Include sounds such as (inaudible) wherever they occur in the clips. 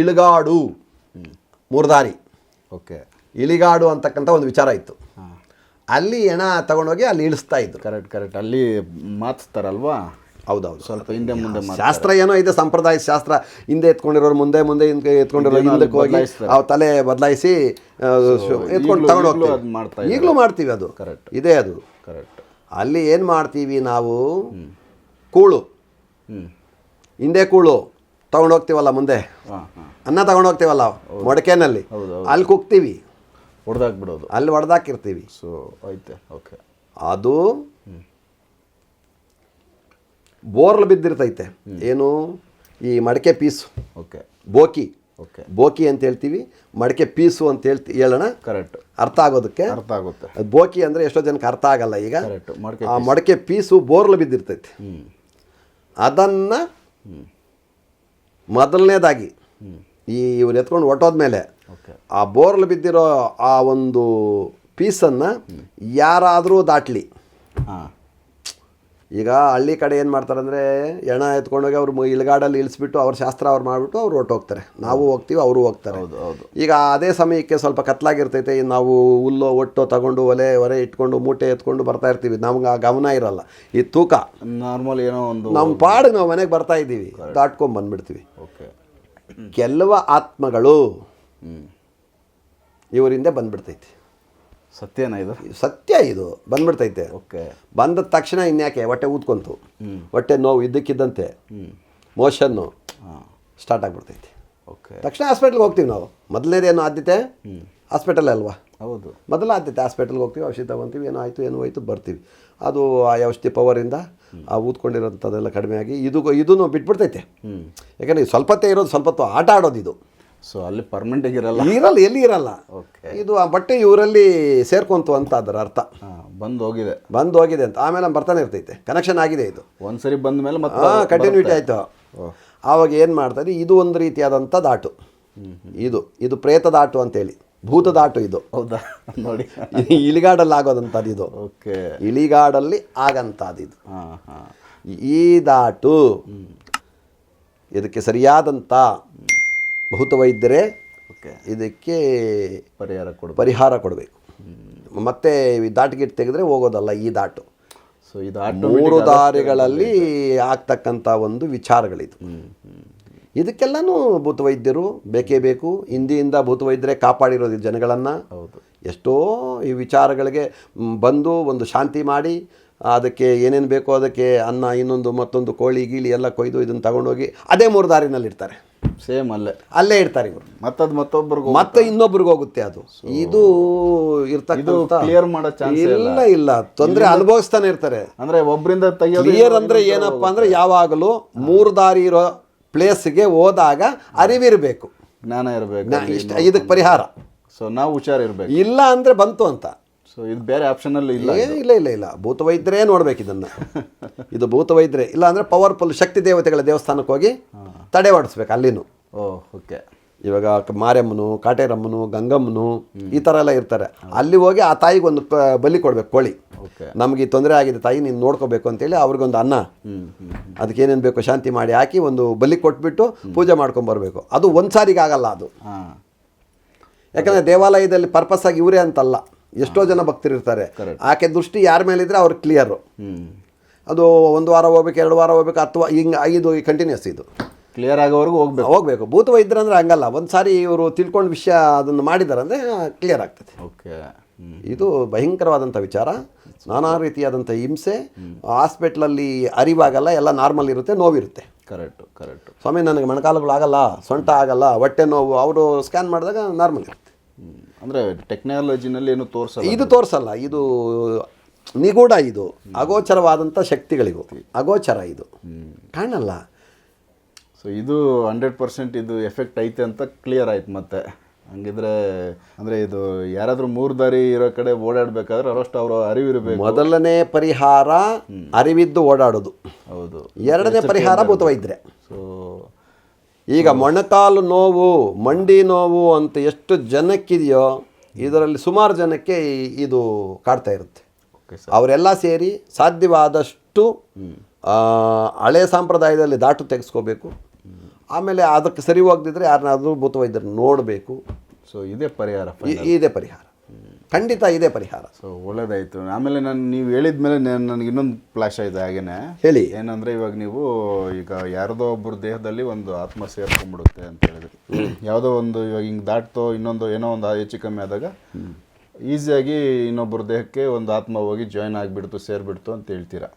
ಇಳುಗಾಡು. ಮೂರ್ದಾರಿ okay. ಇಳಿಗಾಡು ಅಂತಕ್ಕಂಥ ಒಂದು ವಿಚಾರ ಇತ್ತು. ಅಲ್ಲಿ ಹೆಣ ತಗೊಂಡೋಗಿ ಅಲ್ಲಿ ಇಳಿಸ್ತಾ ಇದ್ರು. Correct correct. ಅಲ್ಲಿ ಮಾತಿಸ್ತಾರಲ್ವಾ ಹೌದೌದು. ಸ್ವಲ್ಪ ಹಿಂದೆ ಮುಂದೆ ಶಾಸ್ತ್ರ ಏನೋ ಇದೆ ಸಂಪ್ರದಾಯ ಶಾಸ್ತ್ರ. ಹಿಂದೆ ಎತ್ಕೊಂಡಿರೋರು ಮುಂದೆ ಮುಂದೆ ಹಿಂದೆ ಎತ್ಕೊಂಡಿರೋ ಹಿಂದಕ್ಕೆ ಹೋಗಿ. ಆ ತಲೆ ಬದಲಾಯಿಸಿ ಎತ್ಕೊಂಡು ತಗೊಂಡು ಈಗ್ಲೂ ಹೋಗ್ತೀವಿ. ಈಗಲೂ ಮಾಡ್ತೀವಿ ಅದು. ಕರೆಕ್ಟ್ ಇದೆ ಅದು. ಕರೆಕ್ಟ್ ಅಲ್ಲಿ ಏನು ಮಾಡ್ತೀವಿ ನಾವು? ಕೂಳು. ಹಿಂದೆ ಕೂಳು. ತಗೊಂಡು ಹೋಗ್ತೀವಲ್ಲ ಮುಂದೆ ಅನ್ನ ತಗೊಂಡು ಹೋಗ್ತೀವಲ್ಲ ಮೊಡಕೆನಲ್ಲಿ? ಅಲ್ಲಿ ಕುಗ್ತೀವಿ. ಬಿಡೋದು ಅಲ್ಲಿ ಹೊಡೆದಾಕಿರ್ತೀವಿ ಸೊ ಐತೆ ಓಕೆ. ಅದು ಬೋರ್ಲ್ ಬಿದ್ದಿರ್ತೈತೆ. ಏನು? ಈ ಮಡಕೆ ಪೀಸು. ಓಕೆ. ಬೋಕಿ. ಓಕೆ. ಬೋಕಿ ಅಂತ ಹೇಳ್ತೀವಿ. ಮಡಕೆ ಪೀಸು ಅಂತ ಹೇಳ್ತಿ ಹೇಳೋಣ. ಕರೆಕ್ಟ್. ಅರ್ಥ ಆಗೋದಕ್ಕೆ? ಅರ್ಥ ಆಗುತ್ತೆ. ಅದು ಬೋಕಿ ಅಂದರೆ ಎಷ್ಟೋ ಜನಕ್ಕೆ ಅರ್ಥ ಆಗಲ್ಲ ಈಗ. ಆ ಮಡಕೆ ಪೀಸು ಬೋರ್ಲ್ ಬಿದ್ದಿರ್ತೈತೆ. ಅದನ್ನು ಮೊದಲನೇದಾಗಿ ಈ ಇವ್ರು ಎತ್ಕೊಂಡು ಹೊಟ್ಟೋದ್ಮೇಲೆ ಮೇಲೆ ಆ ಬೋರ್ಲ್ ಬಿದ್ದಿರೋ ಆ ಒಂದು ಪೀಸನ್ನು ಯಾರಾದರೂ ದಾಟಲಿ. ಹಾಂ. ಈಗ ಹಳ್ಳಿ ಕಡೆ ಏನು ಮಾಡ್ತಾರೆ ಅಂದರೆ ಎಣ ಎತ್ಕೊಂಡೋಗಿ ಅವ್ರು ಇಳ್ಗಾಡಲ್ಲಿ ಇಳಿಸ್ಬಿಟ್ಟು ಅವ್ರ ಶಾಸ್ತ್ರ ಅವ್ರು ಮಾಡಿಬಿಟ್ಟು ಅವ್ರು ಹೊರ್ಟೋಗ್ತಾರೆ ನಾವು ಹೋಗ್ತೀವಿ ಅವರು ಹೋಗ್ತಾರೆ. ಹೌದು ಹೌದು. ಈಗ ಅದೇ ಸಮಯಕ್ಕೆ ಸ್ವಲ್ಪ ಕತ್ಲಾಗಿರ್ತೈತೆ ನಾವು ಹುಲ್ಲೋ ಒಟ್ಟು ತಗೊಂಡು ಒಲೆ ಹೊರೆ ಇಟ್ಕೊಂಡು ಮೂಟೆ ಎತ್ಕೊಂಡು ಬರ್ತಾ ಇರ್ತೀವಿ. ನಮ್ಗೆ ಆ ಗಮನ ಇರಲ್ಲ. ಈ ತೂಕ. ನಾರ್ಮಲ್ ಏನೋ ಒಂದು ನಮ್ಮ ಪಾಡಿಗೆ ನಾವು ಮನೆಗೆ ಬರ್ತಾ ಇದ್ದೀವಿ. ದಾಟ್ಕೊಂಡು ಬಂದ್ಬಿಡ್ತೀವಿ. ಓಕೆ ಕೆಲವ ಆತ್ಮಗಳು ಇವರಿಂದ ಬಂದ್ಬಿಡ್ತೈತಿ. ಸತ್ಯನಾ ಇದು? ಸತ್ಯ ಇದು. ಬಂದ್ಬಿಡ್ತೈತೆ. ಓಕೆ. ಬಂದ ತಕ್ಷಣ ಇನ್ಯಾಕೆ? ಹೊಟ್ಟೆ ಊದ್ಕೊಂತು. ಹೊಟ್ಟೆ ನೋವು ಇದ್ದಕ್ಕಿದ್ದಂತೆ. ಮೋಷನ್ನು ಸ್ಟಾರ್ಟ್ ಆಗ್ಬಿಡ್ತೈತಿ. ಓಕೆ. ತಕ್ಷಣ ಹಾಸ್ಪಿಟ್ಲ್ಗೆ ಹೋಗ್ತೀವಿ ನಾವು. ಮೊದಲನೇದೇನು ಆದ್ಯತೆ? ಹಾಸ್ಪಿಟಲ್ ಅಲ್ವಾ? ಹೌದು. ಮೊದಲ ಆದ್ಯತೆ ಹಾಸ್ಪಿಟಲ್ಗೆ ಹೋಗ್ತೀವಿ ಔಷಧಿ ತಗೊತೀವಿ ಏನೋ ಆಯಿತು ಏನೋ ಹೋಯ್ತು ಬರ್ತೀವಿ. ಅದು ಆ ಔಷಧಿ ಪವರಿಂದ ಆ ಊದ್ಕೊಂಡಿರೋಂಥದ್ದೆಲ್ಲ ಕಡಿಮೆ ಆಗಿ ಇದು ಇದೂ ಬಿಟ್ಬಿಡ್ತೈತೆ ಯಾಕಂದರೆ ಸ್ವಲ್ಪತ್ತೇ ಇರೋದು ಸ್ವಲ್ಪ ಹೊತ್ತು ಆಟ ಆಡೋದು ಇದು ಸೊ ಅಲ್ಲಿ ಪರ್ಮನೆಂಟ್ ಇರಲ್ಲ? ಇರಲ್ಲ ಎಲ್ಲಿ ಇರಲ್ಲ. ಓಕೆ ಇದು ಆ ಬಟ್ಟೆ ಇವರಲ್ಲಿ ಸೇರ್ಕೊಂತು ಅಂತ ಅದರ ಅರ್ಥ. ಬಂದು ಹೋಗಿದೆ. ಬಂದು ಹೋಗಿದೆ ಅಂತ. ಆಮೇಲೆ ಬರ್ತಾನೆ ಇರ್ತೈತೆ. ಕನೆಕ್ಷನ್ ಆಗಿದೆ ಇದು. ಒಂದ್ಸರಿ ಬಂದ ಮೇಲೆ ಮತ್ತೆ ಕಂಟಿನ್ಯೂಟಿ ಆಯಿತು. ಆವಾಗ ಏನು ಮಾಡ್ತಾರೆ ಇದು? ಒಂದು ರೀತಿಯಾದಂಥ ದಾಟು. ಇದು ಇದು ಪ್ರೇತ ದಾಟು ಅಂತೇಳಿ. ಭೂತ ದಾಟು ಇದು. ಹೌದಾ? ನೋಡಿ. ಇಳಿಗಾಡಲ್ಲಿ ಆಗೋದಂಥದ್ದು ಇದು. ಓಕೆ. ಇಳಿಗಾಡಲ್ಲಿ ಆಗಂಥದ್ದು ಇದು. ಹಾಂ ಹಾಂ. ಈ ದಾಟು. ಇದಕ್ಕೆ ಸರಿಯಾದಂಥ ಭೂತ ವೈದ್ಯರೇ ಓಕೆ. ಇದಕ್ಕೆ ಪರಿಹಾರ ಕೊಡು ಪರಿಹಾರ ಕೊಡಬೇಕು. ಮತ್ತೆ ಈ ದಾಟಿಗಿಟ್ಟು ತೆಗೆದ್ರೆ ಹೋಗೋದಲ್ಲ ಈ ದಾಟು. ಸೊ ಇದು ದಾಟು ಮೂರು ದಾರಿಗಳಲ್ಲಿ ಆಗ್ತಕ್ಕಂಥ ಒಂದು ವಿಚಾರಗಳಿದು. ಇದಕ್ಕೆಲ್ಲನೂ ಭೂತವೈದ್ಯರು ಬೇಕೇ ಬೇಕು. ಹಿಂದಿಯಿಂದ ಭೂತವೈದ್ಯರೇ ಕಾಪಾಡಿರೋದು ಈ ಜನಗಳನ್ನು. ಹೌದು. ಎಷ್ಟೋ ಈ ವಿಚಾರಗಳಿಗೆ ಬಂದು ಒಂದು ಶಾಂತಿ ಮಾಡಿ ಅದಕ್ಕೆ ಏನೇನು ಬೇಕೋ ಅದಕ್ಕೆ ಅನ್ನ ಇನ್ನೊಂದು ಮತ್ತೊಂದು ಕೋಳಿ ಗೀಳಿ ಎಲ್ಲ ಕೊಯ್ದು ಇದನ್ನು ತಗೊಂಡೋಗಿ ಅದೇ ಮೂರು ದಾರಿನಲ್ಲಿ ಇಡ್ತಾರೆ ಸೇಮ್ ಅಲ್ಲೇ. ಅಲ್ಲೇ ಇಡ್ತಾರೆ ಇವರು. ಮತ್ತದು ಮತ್ತೊಬ್ಬರಿಗೂ ಮತ್ತೆ ಇನ್ನೊಬ್ರಿಗೆ ಹೋಗುತ್ತೆ ಅದು. ಇದು ಇದು ಇರ್ತಕ್ಕಂಥ ಕ್ಲಿಯರ್ ಮಾಡೋ ಚಾನ್ಸ್ ಇಲ್ಲ ಇಲ್ಲ. ತೊಂದರೆ ಅನುಭವಿಸ್ತಾನೆ ಇರ್ತಾರೆ. ಅಂದ್ರೆ ಒಬ್ಬರಿಂದ ತೆಗಿಯೋದು ಕ್ಲಿಯರ್ ಅಂದ್ರೆ ಏನಪ್ಪಾ ಅಂದ್ರೆ ಯಾವಾಗಲೂ ಮೂರು ದಾರಿ ಇರೋ ಪ್ಲೇಸ್ಗೆ ಹೋದಾಗ ಅರಿವಿರಬೇಕು ಜ್ಞಾನ ಇರಬೇಕು ಇಷ್ಟ ಇದಕ್ಕೆ ಪರಿಹಾರ. ಸೊ ನಾವು ಹುಷಾರಿರ್ಬೇಕು ಇಲ್ಲ ಅಂದ್ರೆ ಬಂತು ಅಂತ. ಸೊ ಇದು ಬೇರೆ ಆಪ್ಷನ್ ಅಲ್ಲಿ ಇಲ್ಲ ಏ, ಇಲ್ಲ ಇಲ್ಲ ಇಲ್ಲ. ಭೂತವೈದ್ಯರೇ ನೋಡ್ಬೇಕು ಇದನ್ನ. (laughs) ಇದು ಭೂತವೈದ್ಯರೇ. ಇಲ್ಲ ಅಂದ್ರೆ ಪವರ್ಫುಲ್ ಶಕ್ತಿ ದೇವತೆಗಳ ದೇವಸ್ಥಾನಕ್ಕೆ ಹೋಗಿ ತಡೆ ಹೊಡಿಸ್ಬೇಕು ಅಲ್ಲಿನೂ. ಓ ಓಕೆ ಇವಾಗ ಮಾರಮ್ಮನು ಮಾರಿಯಮ್ಮನು ಕಾಟೇರಮ್ಮನು ಗಂಗಮ್ಮನು ಈ ಥರ ಎಲ್ಲ ಇರ್ತಾರೆ. ಅಲ್ಲಿ ಹೋಗಿ ಆ ತಾಯಿಗೆ ಒಂದು ಬಲಿ ಕೊಡ್ಬೇಕು ಕೋಳಿ. ಓಕೆ ನಮಗೆ ಈ ತೊಂದರೆ ಆಗಿದೆ ತಾಯಿ ನೀನು ನೋಡ್ಕೋಬೇಕು ಅಂತೇಳಿ ಅವ್ರಿಗೊಂದು ಅನ್ನ. ಅದಕ್ಕೆ ಏನೇನು ಬೇಕು ಶಾಂತಿ ಮಾಡಿ ಹಾಕಿ ಒಂದು ಬಲಿ ಕೊಟ್ಬಿಟ್ಟು ಪೂಜೆ ಮಾಡ್ಕೊಂಬರ್ಬೇಕು ಅದು ಒಂದು ಸಾರಿಗೆ ಆಗಲ್ಲ ಅದು. ಯಾಕಂದ್ರೆ ಯಾಕಂದರೆ ದೇವಾಲಯದಲ್ಲಿ ಪರ್ಪಸ್ ಆಗಿ ಇವರೇ ಅಂತಲ್ಲ. ಎಷ್ಟೋ ಜನ ಭಕ್ತರಿರ್ತಾರೆ ಆಕೆ ದೃಷ್ಟಿ ಯಾರ ಮೇಲಿದ್ರೆ ಅವ್ರು ಕ್ಲಿಯರು ಅದು ಒಂದು ವಾರ ಹೋಗ್ಬೇಕು ಎರಡು ವಾರ ಹೋಗ್ಬೇಕು ಅಥವಾ ಹಿಂಗೆ ಐದು ಕಂಟಿನ್ಯೂಸ್ ಇದು. ಕ್ಲಿಯರ್ ಆಗೋವರೆಗೂ ಹೋಗ್ಬೇಕು. ಹೋಗ್ಬೇಕು. ಭೂತ ವೈದ್ಯರು ಅಂದ್ರೆ ಹಂಗಲ್ಲ. ಒಂದು ಸಾರಿ ಇವರು ತಿಳ್ಕೊಂಡು ವಿಷಯ ಅದನ್ನು ಮಾಡಿದ್ದಾರೆ ಅಂದರೆ ಕ್ಲಿಯರ್ ಆಗ್ತದೆ. ಓಕೆ ಇದು ಭಯಂಕರವಾದಂಥ ವಿಚಾರ. ನಾನಾ ರೀತಿಯಾದಂಥ ಹಿಂಸೆ ಹಾಸ್ಪಿಟ್ಲಲ್ಲಿ ಅರಿವಾಗಲ್ಲ ಎಲ್ಲ ನಾರ್ಮಲ್ ಇರುತ್ತೆ ನೋವಿರುತ್ತೆ. ಕರೆಕ್ಟು ಕರೆಕ್ಟು ಸ್ವಾಮಿ ನನಗೆ ಮೊಣಕಾಲುಗಳು ಆಗಲ್ಲ ಸೊಂಟ ಆಗಲ್ಲ ಹೊಟ್ಟೆ ನೋವು ಅವರು ಸ್ಕ್ಯಾನ್ ಮಾಡಿದಾಗ ನಾರ್ಮಲ್ ಇರುತ್ತೆ. ಅಂದ್ರೆ ಟೆಕ್ನಾಲಜಿನಲ್ಲಿ ಏನು ತೋರಿಸಲ್ಲ ಇದು ತೋರಿಸಲ್ಲ ಇದು ನಿಗೂಢ ಇದು. ಅಗೋಚರವಾದಂಥ ಶಕ್ತಿಗಳಿವು. ಅಗೋಚರ ಇದು. ಕಾಣಲ್ಲ. ಸೊ ಇದು ಹಂಡ್ರೆಡ್ ಪರ್ಸೆಂಟ್ ಇದು ಎಫೆಕ್ಟ್ ಐತೆ ಅಂತ ಕ್ಲಿಯರ್ ಆಯ್ತು ಮತ್ತೆ. ಹಂಗಿದ್ರೆ ಅಂದರೆ ಇದು ಯಾರಾದರೂ ಮೂರು ದಾರಿ ಇರೋ ಕಡೆ ಓಡಾಡಬೇಕಾದ್ರೆ ಅವರಷ್ಟು ಅವರ ಅರಿವಿರಬೇಕು ಮೊದಲನೇ ಪರಿಹಾರ ಅರಿವಿದ್ದು ಓಡಾಡೋದು. ಹೌದು. ಎರಡನೇ ಪರಿಹಾರ ಭೂತವೈದ್ಯರೆ. ಸೊ ಈಗ ಮೊಣಕಾಲು ನೋವು ಮಂಡಿ ನೋವು ಅಂತ ಎಷ್ಟು ಜನಕ್ಕಿದೆಯೋ ಇದರಲ್ಲಿ ಸುಮಾರು ಜನಕ್ಕೆ ಇದು ಕಾಡ್ತಾ ಇರುತ್ತೆ. ಓಕೆ ಅವರೆಲ್ಲ ಸೇರಿ ಸಾಧ್ಯವಾದಷ್ಟು ಹಳೆ ಸಂಪ್ರದಾಯದಲ್ಲಿ ದಾಟು ತೆಗೆಸ್ಕೋಬೇಕು. ಆಮೇಲೆ ಅದಕ್ಕೆ ಸರಿ ಹೋಗದಿದ್ರೆ ಯಾರನ್ನಾದ್ರೂ ಭೂತವೈದ್ಯರು ನೋಡಬೇಕು. ಸೊ ಇದೇ ಪರಿಹಾರ ಇದೇ ಪರಿಹಾರ. ಖಂಡಿತ ಇದೆ ಪರಿಹಾರ. ಸೊ ಒಳ್ಳೇದಾಯ್ತು. ಆಮೇಲೆ ನಾನು ನೀವು ಹೇಳಿದ ಮೇಲೆ ನನಗೆ ಇನ್ನೊಂದು ಫ್ಲಾಶ್ ಆಯ್ತು ಹಾಗೇನೆ. ಹೇಳಿ. ಏನಂದ್ರೆ ಇವಾಗ ನೀವು ಈಗ ಯಾರದೋ ಒಬ್ಬರ ದೇಹದಲ್ಲಿ ಒಂದು ಆತ್ಮ ಸೇರ್ಕೊಂಡ್ಬಿಡುತ್ತೆ ಅಂತ ಹೇಳಿದ್ರಿ. ಯಾವುದೋ ಒಂದು ಇವಾಗ ಹಿಂಗೆ ದಾಟ್ತೋ ಇನ್ನೊಂದು ಏನೋ ಒಂದು ಹೆಚ್ಚು ಕಮ್ಮಿ ಆದಾಗ ಈಸಿಯಾಗಿ ಇನ್ನೊಬ್ಬರ ದೇಹಕ್ಕೆ ಒಂದು ಆತ್ಮ ಹೋಗಿ ಜಾಯ್ನ್ ಆಗಿಬಿಡ್ತು ಸೇರಿಬಿಡ್ತು ಅಂತ ಹೇಳ್ತೀರಾ?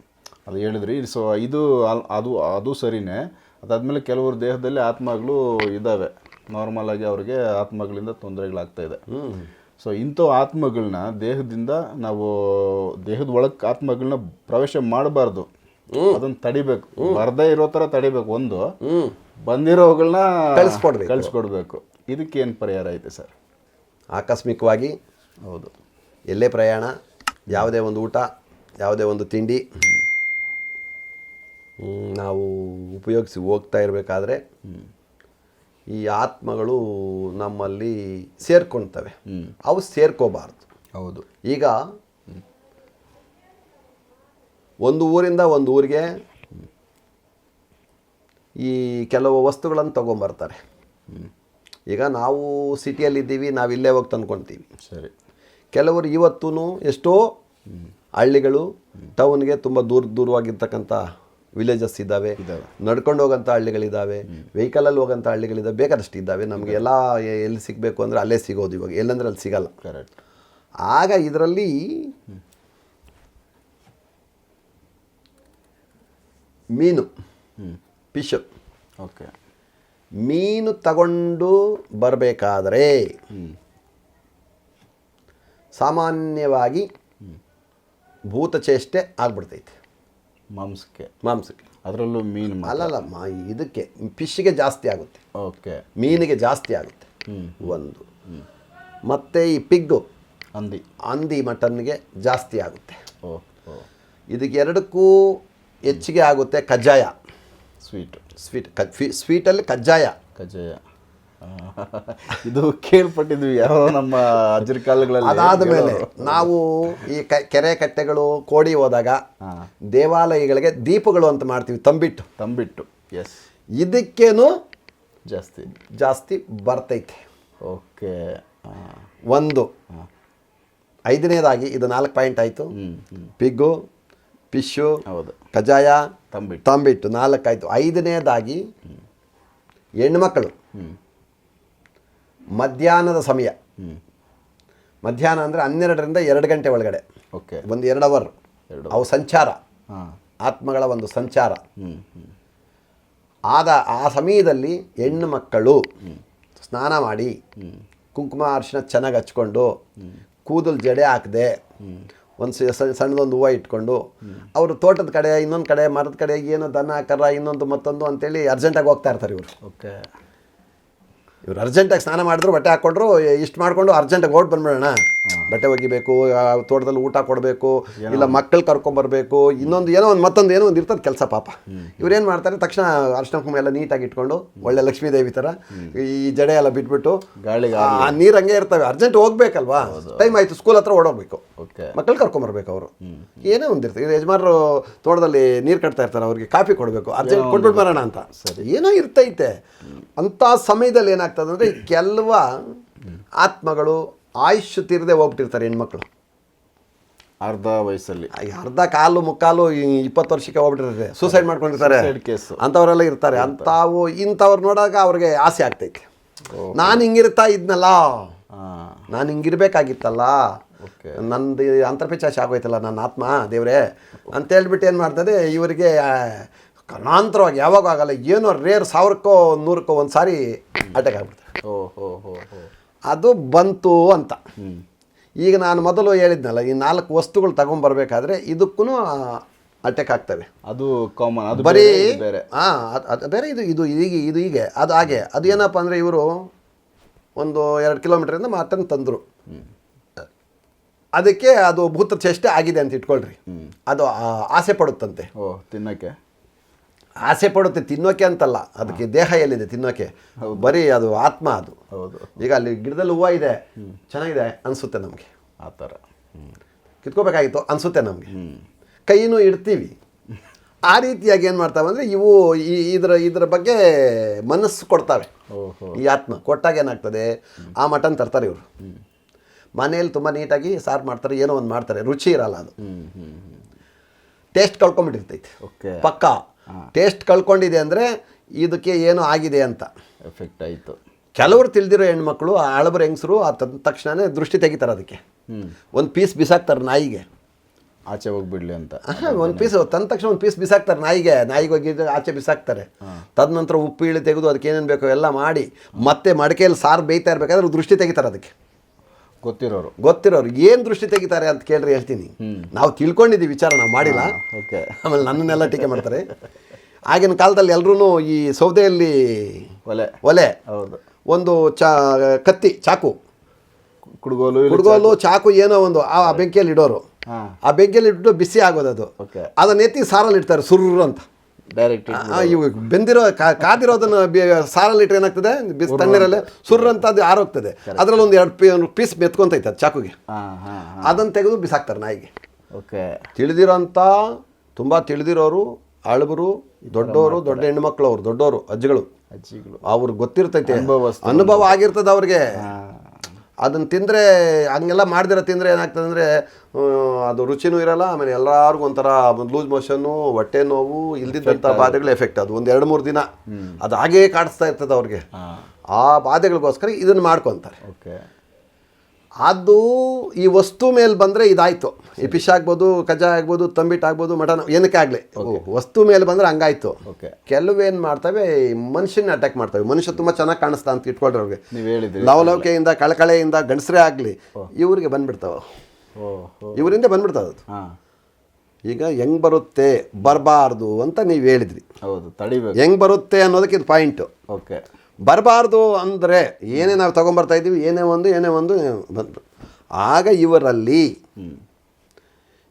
ಅದು ಹೇಳಿದ್ರಿ. ಸೊ ಇದು ಅಲ್- ಅದು ಅದು ಸರಿನೇ. ಅದಾದಮೇಲೆ ಕೆಲವರು ದೇಹದಲ್ಲಿ ಆತ್ಮಗಳು ಇದ್ದಾವೆ ನಾರ್ಮಲ್ ಆಗಿ ಅವ್ರಿಗೆ ಆತ್ಮಗಳಿಂದ ತೊಂದರೆಗಳಾಗ್ತಾ ಇದೆ. ಸೊ ಇಂಥ ಆತ್ಮಗಳನ್ನ ದೇಹದಿಂದ ನಾವು ದೇಹದ ಒಳಗೆ ಆತ್ಮಗಳನ್ನ ಪ್ರವೇಶ ಮಾಡಬಾರ್ದು. ಅದನ್ನ ತಡಿಬೇಕು. ಬರ್ದೇ ಇರೋ ಥರ ತಡಿಬೇಕು. ಒಂದು ಬಂದಿರೋಗಳನ್ನ ಕಳಿಸ್ಕೊಡ್ಬೇಕು. ಕಳಿಸ್ಕೊಡ್ಬೇಕು. ಇದಕ್ಕೆ ಏನು ಪರಿಹಾರ ಐತೆ ಸರ್? ಆಕಸ್ಮಿಕವಾಗಿ ಹೌದು. ಎಲ್ಲೇ ಪ್ರಯಾಣ ಯಾವುದೇ ಒಂದು ಊಟ ಯಾವುದೇ ಒಂದು ತಿಂಡಿ ನಾವು ಉಪಯೋಗಿಸಿ ಹೋಗ್ತಾ ಇರಬೇಕಾದ್ರೆ ಈ ಆತ್ಮಗಳು ನಮ್ಮಲ್ಲಿ ಸೇರ್ಕೊಳ್ತವೆ. ಅವು ಸೇರ್ಕೋಬಾರ್ದು. ಹೌದು. ಈಗ ಒಂದು ಊರಿಂದ ಒಂದು ಊರಿಗೆ ಈ ಕೆಲವು ವಸ್ತುಗಳನ್ನು ತಗೊಂಬರ್ತಾರೆ. ಈಗ ನಾವು ಸಿಟಿಯಲ್ಲಿದ್ದೀವಿ ನಾವು ಇಲ್ಲೇ ಹೋಗಿ ತಂದ್ಕೊಳ್ತೀವಿ ಸರಿ. ಕೆಲವರು ಇವತ್ತೂ ಎಷ್ಟೋ ಹಳ್ಳಿಗಳು ಟೌನ್ಗೆ ತುಂಬ ದೂರ ದೂರವಾಗಿರ್ತಕ್ಕಂಥ ವಿಲೇಜಸ್ ಇದ್ದಾವೆ ನಡ್ಕೊಂಡು ಹೋಗೋಂಥ ಹಳ್ಳಿಗಳಿದ್ದಾವೆ ವೆಹಿಕಲಲ್ಲಿ ಹೋಗೋಂಥ ಹಳ್ಳಿಗಳಿದ್ದಾವೆ ಬೇಕಾದಷ್ಟು ಇದ್ದಾವೆ. ನಮಗೆ ಎಲ್ಲ ಎಲ್ಲಿ ಸಿಗಬೇಕು ಅಂದರೆ ಅಲ್ಲೇ ಸಿಗೋದು ಇವಾಗ. ಎಲ್ಲಂದ್ರೆ ಅಲ್ಲಿ ಸಿಗಲ್ಲ. ಕರೆಕ್ಟ್ ಆಗ ಇದರಲ್ಲಿ ಮೀನು ಫಿಶ್ ಓಕೆ. ಮೀನು ತಗೊಂಡು ಬರಬೇಕಾದ್ರೆ ಸಾಮಾನ್ಯವಾಗಿ ಭೂತ ಚೇಷ್ಟೆ ಆಗ್ಬಿಡ್ತೈತೆ. ಮಾಂಸಕ್ಕೆ. ಮಾಂಸಕ್ಕೆ. ಅದರಲ್ಲೂ ಮೀನು ಅಲ್ಲಲ್ಲ ಮಾ ಇದಕ್ಕೆ ಫಿಶ್ಗೆ ಜಾಸ್ತಿ ಆಗುತ್ತೆ. ಓಕೆ. ಮೀನಿಗೆ ಜಾಸ್ತಿ ಆಗುತ್ತೆ. ಒಂದು. ಮತ್ತು ಈ ಪಿಗ್ಗು. ಹಂದಿ. ಹಂದಿ ಮಟನ್ಗೆ ಜಾಸ್ತಿ ಆಗುತ್ತೆ. ಇದಕ್ಕೆ ಎರಡಕ್ಕೂ ಹೆಚ್ಚಿಗೆ ಆಗುತ್ತೆ ಕಜ್ಜಾಯ. ಸ್ವೀಟ್ ಸ್ವೀಟ್ ಕ ಸ್ವೀಟಲ್ಲಿ ಕಜ್ಜಾಯ. ಕಜ್ಜಾಯ. (laughs) ಇದು ಕೇಳ್ಪಟ್ಟಿದ್ವಿ ಯಾವ ನಮ್ಮ ಅಜ್ಜರ ಕಾಲಗಳಲ್ಲಿ ಅದಾದ ಮೇಲೆ ನಾವು ಈ ಕ ಕೆರೆ ಕಟ್ಟೆಗಳು ಕೋಡಿ ಹೋದಾಗ ದೇವಾಲಯಗಳಿಗೆ ದೀಪಗಳು ಅಂತ ಮಾಡ್ತೀವಿ ತಂಬಿಟ್ಟು. ತಂಬಿಟ್ಟು ಎಸ್ ಇದಕ್ಕೇನು? ಜಾಸ್ತಿ. ಜಾಸ್ತಿ ಬರ್ತೈತೆ. ಓಕೆ. ಒಂದು. ಐದನೇದಾಗಿ ಇದು ನಾಲ್ಕು ಪಾಯಿಂಟ್ ಆಯಿತು. ಪಿಗ್ಗು ಪಿಶು ಹೌದು. ಕಜಾಯ ತಂಬಿಟ್ಟು. ತಂಬಿಟ್ಟು ನಾಲ್ಕಾಯ್ತು. ಐದನೇದಾಗಿ ಹೆಣ್ಮಕ್ಕಳು ಮಧ್ಯಾಹ್ನದ ಸಮಯ. ಮಧ್ಯಾಹ್ನ ಅಂದರೆ ಹನ್ನೆರಡರಿಂದ ಎರಡು ಗಂಟೆ ಒಳಗಡೆ. ಓಕೆ. ಒಂದು ಎರಡು ಅವರ್ ಎರಡು ಅವು ಸಂಚಾರ. ಆತ್ಮಗಳ ಒಂದು ಸಂಚಾರ. ಹ್ಞೂ ಹ್ಞೂ ಆದ ಆ ಸಮಯದಲ್ಲಿ ಹೆಣ್ಣು ಮಕ್ಕಳು ಸ್ನಾನ ಮಾಡಿ ಕುಂಕುಮ ಅರಿಶಿನ ಚೆನ್ನಾಗಿ ಹಚ್ಕೊಂಡು ಕೂದಲು ಜಡೆ ಹಾಕದೆ ಒಂದು ಸಣ್ಣದೊಂದು ಹೂವು ಇಟ್ಕೊಂಡು ಅವರು ತೋಟದ ಕಡೆ ಇನ್ನೊಂದು ಕಡೆ ಮರದ ಕಡೆ ಏನೋ ದನ ಕರ ಇನ್ನೊಂದು ಮತ್ತೊಂದು ಅಂತೇಳಿ ಅರ್ಜೆಂಟಾಗಿ ಹೋಗ್ತಾ ಇರ್ತಾರೆ ಇವರು. ಓಕೆ. ಇವ್ರು ಅರ್ಜೆಂಟಾಗಿ ಸ್ನಾನ ಮಾಡಿದ್ರು ಬಟ್ಟೆ ಹಾಕ್ಕೊಂಡ್ರು ಇಷ್ಟು ಮಾಡಿಕೊಂಡು ಅರ್ಜೆಂಟಾಗಿ ಓಟ್ ಬಂದ್ಬಿಡೋಣ. ಬಟ್ಟೆ ಒಗಿಬೇಕು ತೋಟದಲ್ಲಿ ಊಟ ಕೊಡಬೇಕು ಇಲ್ಲ ಮಕ್ಕಳು ಕರ್ಕೊಂಬರ್ಬೇಕು ಇನ್ನೊಂದು ಏನೋ ಒಂದು ಮತ್ತೊಂದು ಏನೋ ಒಂದು ಇರ್ತದೆ ಕೆಲಸ ಪಾಪ. ಇವ್ರೇನು ಮಾಡ್ತಾರೆ ತಕ್ಷಣ ಅರ್ಶನ ಕುಂಕುಮ ಎಲ್ಲ ನೀಟಾಗಿ ಇಟ್ಕೊಂಡು ಒಳ್ಳೆ ಲಕ್ಷ್ಮೀ ದೇವಿ ಥರ ಈ ಜಡೆ ಎಲ್ಲ ಬಿಟ್ಬಿಟ್ಟು ಗಾಳಿಗೆ ಆ ನೀರು ಹಂಗೆ ಇರ್ತವೆ ಅರ್ಜೆಂಟ್ ಹೋಗ್ಬೇಕಲ್ವಾ? ಟೈಮ್ ಆಯಿತು ಸ್ಕೂಲ್ ಹತ್ರ ಓಡೋಗ್ಬೇಕು ಮಕ್ಕಳು ಕರ್ಕೊಂಬರ್ಬೇಕು ಅವರು. ಏನೋ ಒಂದಿರ್ತದೆ ಇರ್ತದೆ. ಯಜಮಾನರು ತೋಟದಲ್ಲಿ ನೀರು ಕಟ್ತಾ ಇರ್ತಾರೆ ಅವ್ರಿಗೆ ಕಾಫಿ ಕೊಡಬೇಕು ಅರ್ಜೆಂಟ್ ಕೊಟ್ಬಿಟ್ಟು ಬರೋಣ ಅಂತ. ಏನೋ ಇರ್ತೈತೆ. ಅಂಥ ಸಮಯದಲ್ಲಿ ಏನಾಗ್ತದೆ ಅಂದರೆ ಕೆಲವ ಆತ್ಮಗಳು ಆಯುಷ್ ತೀರದೆ ಹೋಗ್ಬಿಟ್ಟಿರ್ತಾರೆ ಹೆಣ್ಮಕ್ಳು. ಅರ್ಧ ವಯಸ್ಸಲ್ಲಿ. ಅರ್ಧ ಕಾಲು ಮುಕ್ಕಾಲು ಈ ಇಪ್ಪತ್ತು ವರ್ಷಕ್ಕೆ ಹೋಗ್ಬಿಟ್ಟಿರ್ತಾರೆ ಸೂಸೈಡ್ ಮಾಡ್ಕೊಂಡಿರ್ತಾರೆ. ಕೇಸು. ಅಂಥವರೆಲ್ಲ ಇರ್ತಾರೆ. ಅಂಥವು ಇಂಥವ್ರು ನೋಡಾಗ ಅವ್ರಿಗೆ ಆಸೆ ಆಗ್ತೈತೆ. ನಾನು ಹಿಂಗಿರ್ತಾ ಇದ್ನಲ್ಲ. ನಾನು ಹಿಂಗಿರ್ಬೇಕಾಗಿತ್ತಲ್ಲ. ನಂದು ಅಂತರ್ಪಿಚಾಶ ಆಗೋಯ್ತಲ್ಲ ನನ್ನ ಆತ್ಮ ದೇವ್ರೆ. ಅಂತ ಹೇಳ್ಬಿಟ್ಟು ಏನು ಮಾಡ್ತದೆ ಇವರಿಗೆ ಕರ್ಣಾಂತರವಾಗಿ ಯಾವಾಗ ಆಗಲ್ಲ ಏನೋ ರೇರ್ ಸಾವಿರಕ್ಕೋ ನೂರಕ್ಕೋ ಒಂದು ಸಾರಿ ಅಟ್ಯಾಕ್ ಆಗ್ಬಿಡ್ತಾರೆ ಓ ಹೋ ಹೋ ಹೋ ಅದು ಬಂತು ಅಂತ. ಈಗ ನಾನು ಮೊದಲು ಹೇಳಿದ್ನಲ್ಲ ಈ ನಾಲ್ಕು ವಸ್ತುಗಳು ತಗೊಂಡ್ಬರ್ಬೇಕಾದ್ರೆ ಇದಕ್ಕೂ ಅಟ್ಯಾಕ್ ಆಗ್ತವೆ. ಅದು ಕಾಮನ್ ಅದು ಬರೀ ಹಾಂ ಅದು ಬೇರೆ ಇದು ಇದು ಈಗ ಇದು ಹೀಗೆ ಅದು ಹಾಗೆ. ಅದು ಏನಪ್ಪ ಅಂದರೆ ಇವರು ಒಂದು ಎರಡು ಕಿಲೋಮೀಟ್ರಿಂದ ಮಾತ್ರ ತಂದರು. ಅದಕ್ಕೆ ಅದು ಭೂತ ಚೇಷ್ಟೆ ಆಗಿದೆ ಅಂತ ಇಟ್ಕೊಳ್ರಿ. ಅದು ಆಸೆ ಪಡುತ್ತಂತೆ. ಓ ತಿನ್ನಕ್ಕೆ. ಆಸೆ ಪಡುತ್ತೆ ತಿನ್ನೋಕೆ ಅಂತಲ್ಲ. ಅದಕ್ಕೆ ದೇಹ ಎಲ್ಲಿದೆ ತಿನ್ನೋಕೆ? ಬರೀ ಅದು ಆತ್ಮ ಅದು. ಹೌದು. ಈಗ ಅಲ್ಲಿ ಗಿಡದಲ್ಲಿ ಹೂವು ಇದೆ. ಚೆನ್ನಾಗಿದೆ ಅನಿಸುತ್ತೆ ನಮಗೆ. ಆ ಥರ. ಕಿತ್ಕೋಬೇಕಾಗಿತ್ತು ಅನಿಸುತ್ತೆ ನಮಗೆ. ಕೈನೂ ಇಡ್ತೀವಿ. ಆ ರೀತಿಯಾಗಿ ಏನು ಮಾಡ್ತಾವೆ ಅಂದರೆ ಇವು ಈ ಇದರ ಇದರ ಬಗ್ಗೆ ಮನಸ್ಸು ಕೊಡ್ತಾವೆ. ಓಹೋ. ಈ ಆತ್ಮ ಕೊಟ್ಟಾಗ ಏನಾಗ್ತದೆ? ಆ ಮಟನ್ ತರ್ತಾರೆ ಇವರು. ಮನೆಯಲ್ಲಿ ತುಂಬ ನೀಟಾಗಿ ಸಾರು ಮಾಡ್ತಾರೆ ಏನೋ ಒಂದು ಮಾಡ್ತಾರೆ. ರುಚಿ ಇರಲ್ಲ ಅದು. ಟೇಸ್ಟ್ ಕಳ್ಕೊಂಬಿಟ್ಟಿರ್ತೈತೆ. ಓಕೆ ಪಕ್ಕ. ಟೇಸ್ಟ್ ಕಳ್ಕೊಂಡಿದೆ ಅಂದರೆ ಇದಕ್ಕೆ ಏನು ಆಗಿದೆ ಅಂತ. ಎಫೆಕ್ಟ್ ಆಯಿತು. ಕೆಲವರು ತಿಳಿದಿರೋ ಹೆಣ್ಮಕ್ಳು ಆ ಆಳಬರ ಹೆಂಗಸರು ಆ ತಂದ ತಕ್ಷಣನೇ ದೃಷ್ಟಿ ತೆಗಿತಾರೆ ಅದಕ್ಕೆ. ಒಂದು ಪೀಸ್ ಬಿಸಾಕ್ತಾರೆ ನಾಯಿಗೆ. ಆಚೆ ಹೋಗ್ಬಿಡ್ಲಿ ಅಂತ. ಒಂದು ಪೀಸ್ ತಂದ ತಕ್ಷಣ ಒಂದು ಪೀಸ್ ಬಿಸಾಕ್ತಾರೆ ನಾಯಿಗೆ. ನಾಯಿಗೆ ಹೋಗಿ ಆಚೆ ಬಿಸಾಕ್ತಾರೆ. ತದನಂತರ ಉಪ್ಪು ಇಳಿ ತೆಗೆದು ಅದಕ್ಕೆ ಏನೇನು ಬೇಕೋ ಎಲ್ಲ ಮಾಡಿ ಮತ್ತೆ ಮಡಿಕೆಯಲ್ಲಿ ಸಾರು ಬೇಯ್ತಾ ಇರಬೇಕಾದ್ರೆ ದೃಷ್ಟಿ ತೆಗಿತಾರೆ ಅದಕ್ಕೆ. ಗೊತ್ತಿರೋರು. ಗೊತ್ತಿರೋರು. ಏನು ದೃಷ್ಟಿ ತೆಗಿತಾರೆ ಅಂತ ಕೇಳ್ರಿ ಹೇಳ್ತೀನಿ. ನಾವು ತಿಳ್ಕೊಂಡಿದ್ದೀವಿ ವಿಚಾರ ನಾವು ಮಾಡಿಲ್ಲ. ಓಕೆ. ಆಮೇಲೆ ನನ್ನನ್ನೆಲ್ಲ ಟೀಕೆ ಮಾಡ್ತಾರೆ. ಆಗಿನ ಕಾಲದಲ್ಲಿ ಎಲ್ಲರೂ ಈ ಸೌದೆಯಲ್ಲಿ ಒಲೆ. ಒಲೆ. ಹೌದು. ಒಂದು ಚಾ ಕತ್ತಿ ಚಾಕು. ಕುಡ್ಗೋಲು ಕುಡ್ಗೋಲು ಚಾಕು. ಏನೋ ಒಂದು ಆ ಬೆಂಕಿಯಲ್ಲಿ ಇಡೋರು. ಆ ಬೆಂಕಿಯಲ್ಲಿ ಇಟ್ಟು ಬಿಸಿ ಆಗೋದು ಅದು ಓಕೆ. ಅದನ್ನ ಎತ್ತಿ ಸಾರಲ್ಲಿ ಇಡ್ತಾರೆ ಸುರ್ರು ಅಂತ. ಡೈರೆಕ್ಟ್ ಇವು ಬೆಂದಿರೋ ಕಾದಿರೋದನ್ನ ಸಾರಲ್ಲಿ ಇಟ್ಟರೆ ಏನಾಗ್ತದೆ? ಬಿಸಿ ತಣ್ಣೀರಲ್ಲಿ ಸುರ್ರು ಅಂತ ಅದು ಆರೋಗ್ತದೆ. ಅದರಲ್ಲಿ ಒಂದು ಎರಡು ಪೀಸ್ ಮೆತ್ಕೊಂತೈತೆ ಅದು ಚಾಕುಗೆ. ಅದನ್ನು ತೆಗೆದು ಬಿಸಾಕ್ತಾರೆ ನಾಯಿಗೆ. ಓಕೆ. ತಿಳಿದಿರೋಂಥ ತುಂಬ ತಿಳಿದಿರೋರು ಅಳಬರು ದೊಡ್ಡವರು ದೊಡ್ಡ ಹೆಣ್ಮಕ್ಳು ಅವ್ರು ದೊಡ್ಡವರು ಅಜ್ಜಿಗಳು. ಅಜ್ಜಿಗಳು. ಅವ್ರಿಗೆ ಗೊತ್ತಿರ್ತೈತೆ. ಅನುಭವ ಆಗಿರ್ತದೆ ಅವ್ರಿಗೆ. ಅದನ್ನು ತಿಂದರೆ ಹಂಗೆಲ್ಲ ಮಾಡ್ದಿರ ತಿಂದರೆ ಏನಾಗ್ತದೆ ಅಂದರೆ ಅದು ರುಚಿನೂ ಇರಲ್ಲ ಆಮೇಲೆ ಎಲ್ಲರಿಗೂ ಒಂಥರ ಲೂಸ್ ಮೋಷನ್ನು ಹೊಟ್ಟೆ ನೋವು ಇಲ್ದಿದ್ದಂಥ ಬಾಧೆಗಳು ಎಫೆಕ್ಟ್ ಅದು. ಒಂದು ಎರಡು ಮೂರು ದಿನ ಅದು ಹಾಗೇ ಕಾಡಿಸ್ತಾ ಇರ್ತದೆ ಅವ್ರಿಗೆ. ಆ ಬಾಧೆಗಳಿಗೋಸ್ಕರ ಇದನ್ನು ಮಾಡ್ಕೊತಾರೆ. ಓಕೆ ಅದು ಈ ವಸ್ತು ಮೇಲೆ ಬಂದರೆ ಇದಾಯಿತು. ಈ ಫಿಶ್ ಆಗ್ಬೋದು ಕಜ ಆಗ್ಬೋದು ತಂಬಿಟ್ ಆಗ್ಬೋದು ಮಟನ್ ಏನಕ್ಕೆ ಆಗಲಿ. ವಸ್ತು ಮೇಲೆ ಬಂದರೆ ಹಂಗಾಯ್ತು. ಓಕೆ. ಕೆಲವೇನು ಮಾಡ್ತವೆ ಮನುಷ್ಯನ ಅಟ್ಯಾಕ್ ಮಾಡ್ತವೆ. ಮನುಷ್ಯ ತುಂಬ ಚೆನ್ನಾಗಿ ಕಾಣಿಸ್ತಾ ಅಂತ ಇಟ್ಕೊಳ್ರಿ ಅವ್ರಿಗೆ. ನೀವು ಹೇಳಿದ್ರಿ. ಲವಲವಿಕೆಯಿಂದ ಕಳಕಳೆಯಿಂದ ಗಂಡಸರೇ ಆಗಲಿ ಇವರಿಗೆ ಬಂದ್ಬಿಡ್ತಾವೆ. ಇವರಿಂದ ಬಂದ್ಬಿಡ್ತಾವೆ ಅದು. ಈಗ ಹೆಂಗೆ ಬರುತ್ತೆ ಬರಬಾರ್ದು ಅಂತ ನೀವು ಹೇಳಿದ್ರಿ. ಹೌದು ತಡಿಬೇಕು. ಹೆಂಗೆ ಬರುತ್ತೆ ಅನ್ನೋದಕ್ಕೆ ಇದು ಪಾಯಿಂಟು ಓಕೆ. ಬರಬಾರ್ದು ಅಂದರೆ ಏನೇ ನಾವು ತೊಗೊಂಬರ್ತಾ ಇದ್ದೀವಿ ಏನೇ ಒಂದು ಏನೇ ಒಂದು ಬಂತು. ಆಗ ಇವರಲ್ಲಿ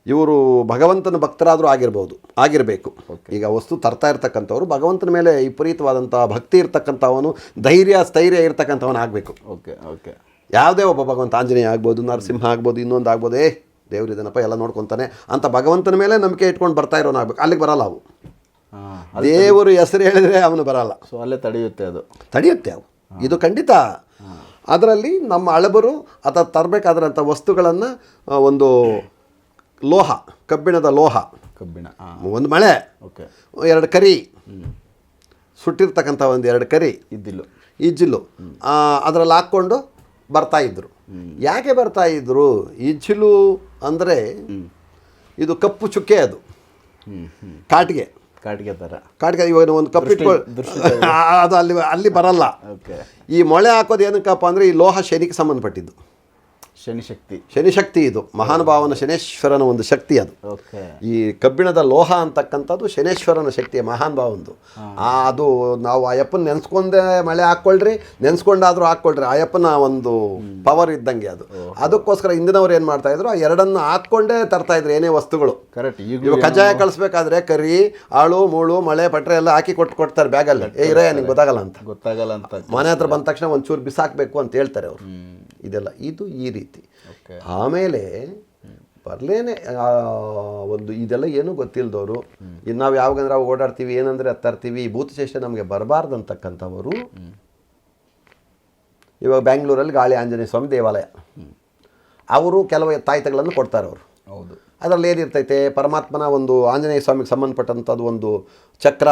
ಇವರು ಭಗವಂತನ ಭಕ್ತರಾದರೂ ಆಗಿರ್ಬೋದು ಆಗಿರಬೇಕು. ಈಗ ವಸ್ತು ತರ್ತಾ ಇರ್ತಕ್ಕಂಥವ್ರು ಭಗವಂತನ ಮೇಲೆ ವಿಪರೀತವಾದಂಥ ಭಕ್ತಿ ಇರ್ತಕ್ಕಂಥವನು ಧೈರ್ಯ ಸ್ಥೈರ್ಯ ಇರ್ತಕ್ಕಂಥವನು ಆಗಬೇಕು. ಓಕೆ ಓಕೆ ಯಾವುದೇ ಒಬ್ಬ ಭಗವಂತ ಆಂಜನೇಯ ಆಗ್ಬೋದು ನರಸಿಂಹ ಆಗ್ಬೋದು ಇನ್ನೊಂದು ಆಗ್ಬೋದು ಏ ದೇವ್ರಿದನಪ್ಪ ಎಲ್ಲ ನೋಡ್ಕೊತಾನೆ ಅಂತ ಭಗವಂತನ ಮೇಲೆ ನಂಬಿಕೆ ಇಟ್ಕೊಂಡು ಬರ್ತಾ ಇರೋನಾಗಬೇಕು ಆಗ್ಬೇಕು. ಅಲ್ಲಿಗೆ ಬರಲ್ಲ ಅವು. ದೇವರು ಹೆಸರು ಹೇಳಿದರೆ ಅವನು ಬರಲ್ಲ. ಸೊ ಅಲ್ಲೇ ತಡೆಯುತ್ತೆ ಅದು. ತಡೆಯುತ್ತೆ ಅವು ಇದು ಖಂಡಿತ. ಅದರಲ್ಲಿ ನಮ್ಮ ಅಳಬರು ಅಥವಾ ತರಬೇಕಾದಂಥ ವಸ್ತುಗಳನ್ನು ಒಂದು ಲೋಹ ಕಬ್ಬಿಣದ ಲೋಹ. ಕಬ್ಬಿಣ ಒಂದು ಮಳೆ. ಓಕೆ. ಎರಡು ಕರಿ. ಸುಟ್ಟಿರ್ತಕ್ಕಂಥ ಒಂದು ಎರಡು ಕರಿ. ಇದ್ದಿಲ್ಲು. ಇಜ್ಜಿಲು ಅದರಲ್ಲಿ ಹಾಕ್ಕೊಂಡು ಬರ್ತಾ ಇದ್ರು. ಯಾಕೆ ಬರ್ತಾ ಇದ್ರು? ಇಜ್ಜಿಲು ಅಂದರೆ ಇದು ಕಪ್ಪು ಚುಕ್ಕೆ ಅದು. ಕಾಟಿಗೆ. ಕಾಟಿಗೆ ಥರ ಕಾಟಿಗೆ ಇವಾಗ ಒಂದು ಕಪ್ ಇಟ್ಕೊಳ್ (laughs) ಅದು ಅಲ್ಲಿ ಅಲ್ಲಿ ಬರಲ್ಲ. ಈ ಮೊಳೆ ಹಾಕೋದು ಏನಕ್ಕಪ್ಪ ಅಂದರೆ ಈ ಲೋಹ ಶನಿಗೆ ಸಂಬಂಧಪಟ್ಟಿದ್ದು. ಶನಿ ಶಕ್ತಿ ಶನಿ ಶಕ್ತಿ ಇದು. ಮಹಾನುಭಾವನ ಶನೇಶ್ವರನ ಒಂದು ಶಕ್ತಿ ಅದು. ಈ ಕಬ್ಬಿಣದ ಲೋಹ ಅಂತಕ್ಕಂಥದ್ದು ಶನೇಶ್ವರನ ಶಕ್ತಿ ಮಹಾನ್ ಭಾವಂದು ಆ ಅದು ನಾವು ಅಯ್ಯಪ್ಪನ ನೆನೆಸ್ಕೊಂಡೆ ಮಳೆ ಹಾಕ್ಕೊಳ್ರಿ ನೆನೆಸ್ಕೊಂಡಾದ್ರೂ ಹಾಕ್ಕೊಳ್ರಿ. ಅಯ್ಯಪ್ಪನ ಒಂದು ಪವರ್ ಇದ್ದಂಗೆ ಅದು. ಅದಕ್ಕೋಸ್ಕರ ಹಿಂದಿನವ್ರು ಏನು ಮಾಡ್ತಾ ಇದ್ರು ಆ ಎರಡನ್ನು ಹಾಕ್ಕೊಂಡೇ ತರ್ತಾ ಇದ್ರು ಏನೇ ವಸ್ತುಗಳು. ಕರೆಕ್ಟ್ ಈಗ ಕಜ್ಜಾಯ ಕಳಿಸ್ಬೇಕಾದ್ರೆ ಕರಿ ಆಳು ಮೂಳು ಮಳೆ ಪಟ್ರೆ ಎಲ್ಲ ಹಾಕಿ ಕೊಟ್ಟು ಕೊಡ್ತಾರೆ ಬ್ಯಾಗಲ್ಲಿ. ಏ ಇರೇ ನಿಂಗೆ ಗೊತ್ತಾಗಲ್ಲ ಅಂತ. ಗೊತ್ತಾಗಲ್ಲ ಅಂತ. ಮನೆ ಹತ್ರ ಬಂದ ತಕ್ಷಣ ಒಂಚೂರು ಬಿಸಾಕ್ಬೇಕು ಅಂತ ಹೇಳ್ತಾರೆ ಅವರು. ಇದೆಲ್ಲ. ಇದು ಈ ರೀತಿ. ಆಮೇಲೆ ಬರಲೇನೆ ಒಂದು ಇದೆಲ್ಲ ಏನೂ ಗೊತ್ತಿಲ್ಲದವರು ಇನ್ನು ನಾವು ಯಾವಾಗಂದ್ರೆ ಅವು ಓಡಾಡ್ತೀವಿ ಏನಂದರೆ ಹತ್ತಾರ್ತೀವಿ ತರ್ತೀವಿ ಈ ಭೂತಚೇಷ್ಟೆ ನಮಗೆ ಬರಬಾರ್ದಂತಕ್ಕಂಥವರು ಇವಾಗ ಬ್ಯಾಂಗ್ಳೂರಲ್ಲಿ ಗಾಳಿ ಆಂಜನೇಯ ಸ್ವಾಮಿ ದೇವಾಲಯ. ಅವರು ಕೆಲವು ತಾಯ್ತಗಳನ್ನು ಕೊಡ್ತಾರೆ ಅವರು ಹೌದು. ಅದರಲ್ಲಿ ಏನಿರ್ತೈತೆ ಪರಮಾತ್ಮನ ಒಂದು ಆಂಜನೇಯ ಸ್ವಾಮಿಗೆ ಸಂಬಂಧಪಟ್ಟಂಥದ್ದು ಒಂದು ಚಕ್ರ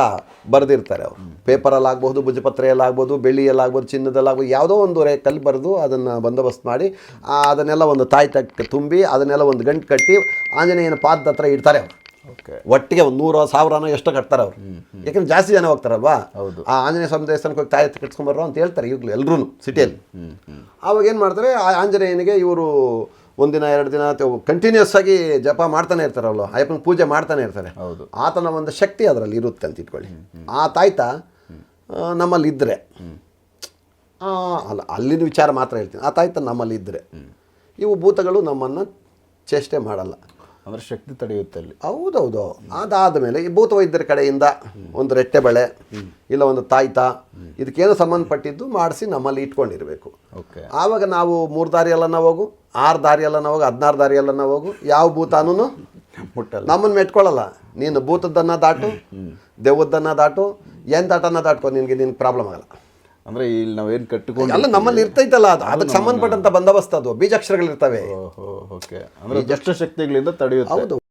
ಬರೆದಿರ್ತಾರೆ ಅವರು. ಪೇಪರಲ್ಲಿ ಆಗ್ಬೋದು ಭುಜಪತ್ರೆಯಲ್ಲಾಗ್ಬೋದು ಬೆಳ್ಳಿಯಲ್ಲಾಗ್ಬೋದು ಚಿನ್ನದಲ್ಲಾಗ್ಬೋದು ಯಾವುದೋ ಒಂದು ರೇ ಕಲ್ಲು ಬರೆದು ಅದನ್ನು ಬಂದೋಬಸ್ತ್ ಮಾಡಿ ಅದನ್ನೆಲ್ಲ ಒಂದು ತಾಯ್ತಕ್ಕೆ ತುಂಬಿ ಅದನ್ನೆಲ್ಲ ಒಂದು ಗಂಟು ಕಟ್ಟಿ ಆಂಜನೇಯನ ಪಾದದ ಹತ್ರ ಇಡ್ತಾರೆ ಅವರು. ಓಕೆ. ಒಟ್ಟಿಗೆ ಒಂದು ನೂರು ಸಾವಿರನೋ ಎಷ್ಟು ಕಟ್ತಾರೆ ಅವರು. ಯಾಕಂದ್ರೆ ಜಾಸ್ತಿ ಜನ ಹೋಗ್ತಾರಲ್ವಾ? ಹೌದು. ಆ ಆಂಜನೇಯ ಸ್ವಾಮಿ ದೇವಸ್ಥಾನಕ್ಕೆ ಹೋಗಿ ತಾಯಿ ಕಟ್ಸ್ಕೊಂಬರ್ರೋ ಅಂತ ಹೇಳ್ತಾರೆ ಈಗಲೂ ಎಲ್ಲರೂ ಸಿಟಿಯಲ್ಲಿ. ಆವಾಗ ಏನು ಮಾಡ್ತಾರೆ ಆ ಆಂಜನೇಯನಿಗೆ ಇವರು ಒಂದಿನ ಎರಡು ದಿನ ಕಂಟಿನ್ಯೂಸ್ ಆಗಿ ಜಪ ಮಾಡ್ತಾನೆ ಇರ್ತಾರಲ್ಲ ಅಯ್ಯಪ್ಪನ ಪೂಜೆ ಮಾಡ್ತಾನೆ ಇರ್ತಾರೆ. ಹೌದು. ಆತನ ಒಂದು ಶಕ್ತಿ ಅದರಲ್ಲಿ ಇರುತ್ತೆ ಅಂತ ಇಟ್ಕೊಳ್ಳಿ. ಆ ತಾಯ್ತ ನಮ್ಮಲ್ಲಿ ಇದ್ದರೆ ಅಲ್ಲ ಅಲ್ಲಿನ ವಿಚಾರ ಮಾತ್ರ ಹೇಳ್ತೀನಿ. ಆ ತಾಯ್ತ ನಮ್ಮಲ್ಲಿ ಇದ್ದರೆ ಇವು ಭೂತಗಳು ನಮ್ಮನ್ನು ಚೇಷ್ಟೆ ಮಾಡಲ್ಲ. ಅಂದ್ರೆ ಶಕ್ತಿ ತಡೆಯುತ್ತೆ ಅಲ್ಲಿ. ಹೌದೌದು. ಅದಾದ ಮೇಲೆ ಈ ಭೂತ ವೈದ್ಯರ ಕಡೆಯಿಂದ ಒಂದು ರೆಟ್ಟೆ ಬಳೆ ಇಲ್ಲ ಒಂದು ತಾಯ್ತ ಇದಕ್ಕೇನು ಸಂಬಂಧಪಟ್ಟಿದ್ದು ಮಾಡಿಸಿ ನಮ್ಮಲ್ಲಿ ಇಟ್ಕೊಂಡಿರಬೇಕು. ಓಕೆ. ಆವಾಗ ನಾವು ಮೂರು ದಾರಿ ಎಲ್ಲ ನಾವು ಹೋಗು ಆರು ದಾರಿ ಎಲ್ಲ ನಾವು ಹೋಗು ಹದಿನಾರು ದಾರಿ ಎಲ್ಲ ನಾವು ಹೋಗು ಯಾವ ಭೂತಾನೂ ಮುಟ್ಟಲ್ಲ. ನಮ್ಮನ್ನು ಮೆಟ್ಕೊಳ್ಳಲ್ಲ. ನೀನು ಭೂತದ್ದನ್ನು ದಾಟು ದೆವ್ವದ್ದನ್ನು ದಾಟು ಏನು ದಾಟನ್ನ ದಾಟ್ಕೊ ನಿನಗೆ ನಿನ್ಗೆ ಪ್ರಾಬ್ಲಮ್ ಆಗಲ್ಲ. ಅಂದ್ರೆ ಇಲ್ಲಿ ನಾವೇನು ಕಟ್ಟಿಕೊಂಡು ಅಲ್ಲ ನಮ್ಮಲ್ಲಿ ಇರ್ತೈತಲ್ಲ ಅದು. ಅದಕ್ಕೆ ಸಂಬಂಧಪಟ್ಟಂತ ಬಂದೋಬಸ್ತ್ ಅದು. ಬೀಜಾಕ್ಷರಗಳಿರ್ತವೆ. ಓಕೆ. ಅಂದ್ರೆ ದುಷ್ಟ ಶಕ್ತಿಗಳಿಂದ ತಡೆಯುತ್ತೆ. ಹೌದು.